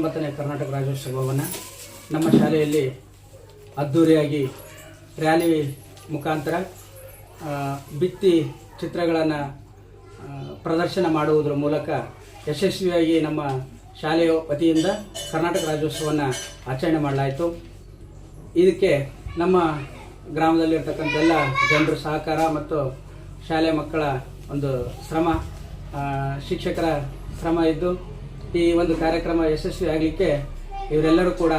ಎಪ್ಪತ್ತೊಂಬತ್ತನೇ ಕರ್ನಾಟಕ ರಾಜ್ಯೋತ್ಸವವನ್ನು ನಮ್ಮ ಶಾಲೆಯಲ್ಲಿ ಅದ್ಧೂರಿಯಾಗಿ ರ್ಯಾಲಿ ಮುಖಾಂತರ ಬಿತ್ತಿ ಚಿತ್ರಗಳನ್ನು ಪ್ರದರ್ಶನ ಮಾಡುವುದರ ಮೂಲಕ ಯಶಸ್ವಿಯಾಗಿ ನಮ್ಮ ಶಾಲೆಯ ವತಿಯಿಂದ ಕರ್ನಾಟಕ ರಾಜ್ಯೋತ್ಸವವನ್ನು ಆಚರಣೆ ಮಾಡಲಾಯಿತು. ಇದಕ್ಕೆ ನಮ್ಮ ಗ್ರಾಮದಲ್ಲಿರ್ತಕ್ಕಂಥ ಎಲ್ಲ ಜನರ ಸಹಕಾರ ಮತ್ತು ಶಾಲೆ ಮಕ್ಕಳ ಒಂದು ಶ್ರಮ ಶಿಕ್ಷಕರ ಶ್ರಮ ಇದ್ದು ಈ ಒಂದು ಕಾರ್ಯಕ್ರಮ ಯಶಸ್ವಿ ಆಗಲಿಕ್ಕೆ ಇವರೆಲ್ಲರೂ ಕೂಡ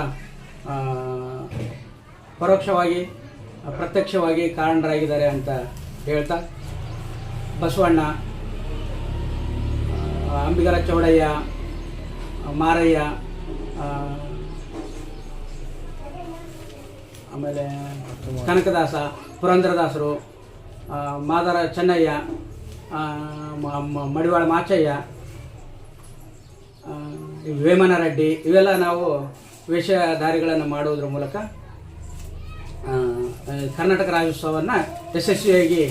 ಪರೋಕ್ಷವಾಗಿ, ಪ್ರತ್ಯಕ್ಷವಾಗಿ ಕಾರಣರಾಗಿದ್ದಾರೆ ಅಂತ ಹೇಳ್ತಾ, ಬಸವಣ್ಣ ಅಂಬಿಗರ ಚೌಡಯ್ಯ, ಮಾರಯ್ಯ ಆಮೇಲೆ ಕನಕದಾಸ, ಪುರಂದ್ರದಾಸರು ಮಾದರ ಚೆನ್ನಯ್ಯ ಮಡಿವಾಳ ಮಾಚಯ್ಯ ವೇಮನ ರೆಡ್ಡಿ ಇವೆಲ್ಲ ನಾವು ವೇಷಧಾರಿಗಳನ್ನು ಮಾಡುವುದರ ಮೂಲಕ ಕರ್ನಾಟಕ ರಾಜ್ಯೋತ್ಸವವನ್ನು ಯಶಸ್ವಿಯಾಗಿ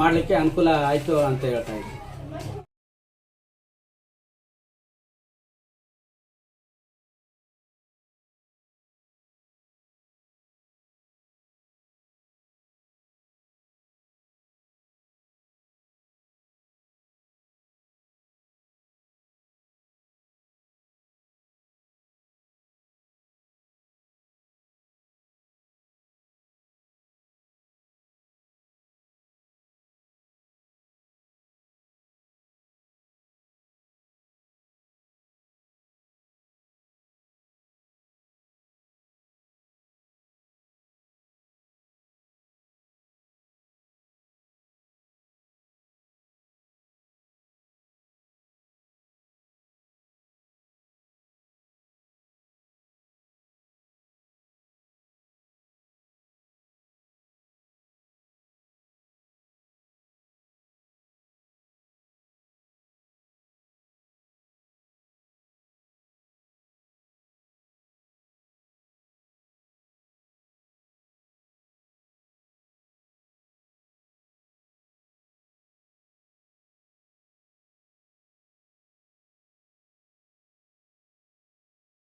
ಮಾಡಲಿಕ್ಕೆ ಅನುಕೂಲ ಆಯಿತು ಅಂತ ಹೇಳ್ತಾ ಇದ್ದೀನಿ.